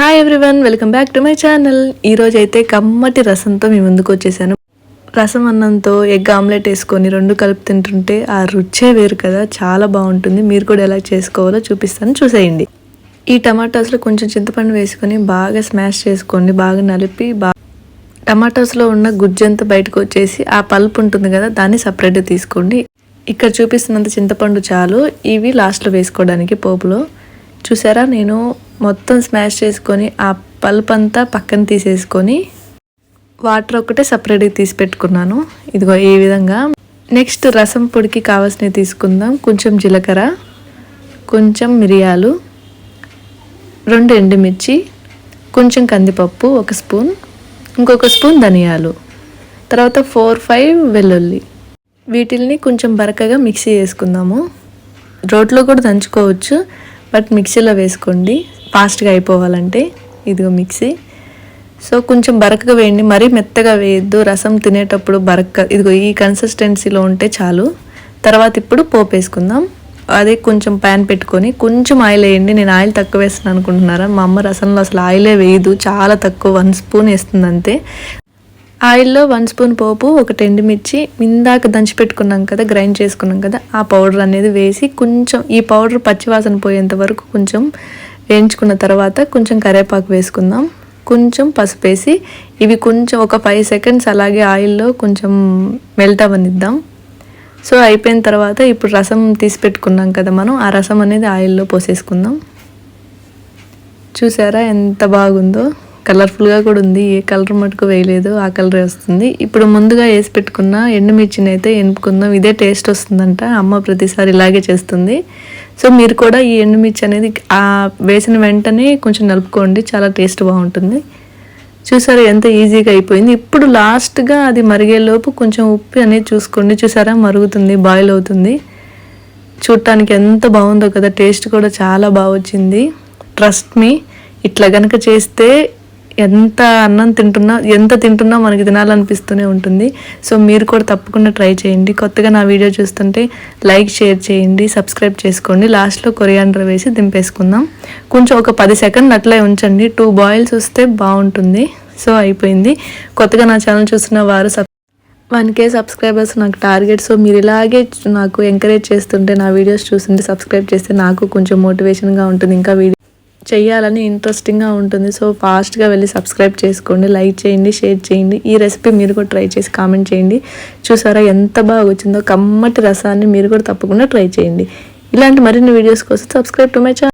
Hi everyone welcome back to my channel ఈరోజు అయితే కమ్మటి రసంతో మీ ముందుకు వచ్చేసాను. రసం అన్నంతో ఎగ్ ఆమ్లెట్ వేసుకొని రెండు కలిపి తింటుంటే ఆ రుచే వేరు కదా చాలా బాగుంటుంది. మీరు కూడా ఎలా చేసుకోవాలో చూపిస్తాను చూసేయండి. ఈ టమాటాస్లో కొంచెం చింతపండు వేసుకొని బాగా స్మాష్ చేసుకోండి బాగా నలిపి బాగా టమాటాస్లో ఉన్న గుజ్జంతా బయటకు వచ్చేసి ఆ పల్ప్ ఉంటుంది కదా దాన్ని సపరేట్గా తీసుకోండి. ఇక్కడ చూపిస్తున్నంత చింతపండు చాలు. ఇవి లాస్ట్లో వేసుకోవడానికి పోపులో. చూసారా? నేను మొత్తం స్మాష్ చేసుకొని ఆ పల్ప్ అంతా పక్కన తీసేసుకొని వాటర్ ఒకటే సపరేట్గా తీసి పెట్టుకున్నాను. ఇదిగో ఈ విధంగా. నెక్స్ట్ రసం పొడికి కావాల్సినవి తీసుకుందాం. కొంచెం జీలకర్ర కొంచెం మిరియాలు రెండు ఎండుమిర్చి కొంచెం కందిపప్పు ఒక స్పూన్ ఇంకొక స్పూన్ ధనియాలు తర్వాత ఫోర్ ఫైవ్ వెల్లుల్లి. వీటిల్ని కొంచెం బరకగా మిక్సీ చేసుకుందాము. రోట్లో కూడా దంచుకోవచ్చు. బట్ మిక్సీలో వేసుకోండి. ఫాస్ట్గా అయిపోవాలంటే ఇదిగో మిక్సీ. సో కొంచెం బరకగా వేయండి. మరీ మెత్తగా వేయద్దు. రసం తినేటప్పుడు బరక ఇదిగో ఈ కన్సిస్టెన్సీలో ఉంటే చాలు. తర్వాత ఇప్పుడు పోపు వేసుకుందాం. అదే కొంచెం ప్యాన్ పెట్టుకొని కొంచెం ఆయిల్ వేయండి. నేను ఆయిల్ తక్కువ వేస్తాను అనుకుంటున్నారా? మా అమ్మ రసంలో అసలు ఆయిలే వేయదు. చాలా తక్కువ. వన్ స్పూన్ వేస్తుంది అంతే. ఆయిల్లో వన్ స్పూన్ పోపు ఒక ఎండుమిర్చి ఇందాక దంచి పెట్టుకున్నాం కదా గ్రైండ్ చేసుకున్నాం కదా ఆ పౌడర్ అనేది వేసి కొంచెం ఈ పౌడర్ పచ్చివాసన పోయేంత వరకు కొంచెం వేయించుకున్న తర్వాత కొంచెం కరేపాకు వేసుకుందాం. కొంచెం పసుపు వేసి ఇవి కొంచెం ఒక ఫైవ్ సెకండ్స్ అలాగే ఆయిల్లో కొంచెం మెల్ట్ అవనిద్దాం సో అయిపోయిన తర్వాత ఇప్పుడు రసం తీసి పెట్టుకున్నాం కదా మనం ఆ రసం అనేది ఆయిల్లో పోసేసుకుందాం. చూసారా ఎంత బాగుందో? కలర్ఫుల్గా కూడా ఉంది. ఏ కలర్ మటుకు వేయలేదు. ఆ కలరే వస్తుంది. ఇప్పుడు ముందుగా వేసి పెట్టుకున్న ఎండుమిర్చిని అయితే ఎనుపుకుందాం ఇదే టేస్ట్ వస్తుందంట. అమ్మ ప్రతిసారి ఇలాగే చేస్తుంది. సో మీరు కూడా ఈ ఎండుమిర్చి అనేది ఆ వేసిన వెంటనే కొంచెం నలుపుకోండి. చాలా టేస్ట్ బాగుంటుంది. చూసారా ఎంత ఈజీగా అయిపోయింది. ఇప్పుడు లాస్ట్గా అది మరిగేలోపు కొంచెం ఉప్పు అనేది చూసుకోండి. చూసారా? మరుగుతుంది బాయిల్ అవుతుంది. చూడటానికి ఎంత బాగుందో కదా. టేస్ట్ కూడా చాలా బాగా వచ్చింది. Trust me. ఇట్లా కనుక చేస్తే ఎంత అన్నం తింటున్నా ఎంత తింటున్నా మనకి తినాలనిపిస్తూనే ఉంటుంది. సో మీరు కూడా తప్పకుండా ట్రై చేయండి. కొత్తగా నా వీడియో చూస్తుంటే లైక్ షేర్ చేయండి సబ్స్క్రైబ్ చేసుకోండి. లాస్ట్లో కొరియాండర్ వేసి దింపేసుకుందాం. కొంచెం ఒక పది సెకండ్లు అట్లే ఉంచండి. టూ బాయిల్స్ వస్తే బాగుంటుంది. సో అయిపోయింది. కొత్తగా నా ఛానల్ చూస్తున్న వారు సబ్ వన్ కే సబ్స్క్రైబర్స్ నాకు టార్గెట్. సో మీరు ఇలాగే నాకు ఎంకరేజ్ చేస్తుంటే నా వీడియోస్ చూస్తుంటే సబ్స్క్రైబ్ చేస్తే నాకు కొంచెం మోటివేషన్గా ఉంటుంది. ఇంకా వీడియో చేయాలని ఇంట్రెస్టింగ్గా ఉంటుంది. సో ఫాస్ట్గా వెళ్ళి సబ్స్క్రైబ్ చేసుకోండి లైక్ చేయండి షేర్ చేయండి. ఈ రెసిపీ మీరు కూడా ట్రై చేసి కామెంట్ చేయండి. చూసారా ఎంత బాగా వచ్చిందో? కమ్మటి రసాన్ని మీరు కూడా తప్పకుండా ట్రై చేయండి. ఇలాంటి మరిన్ని వీడియోస్ కోసం సబ్స్క్రైబ్ టు మై ఛానల్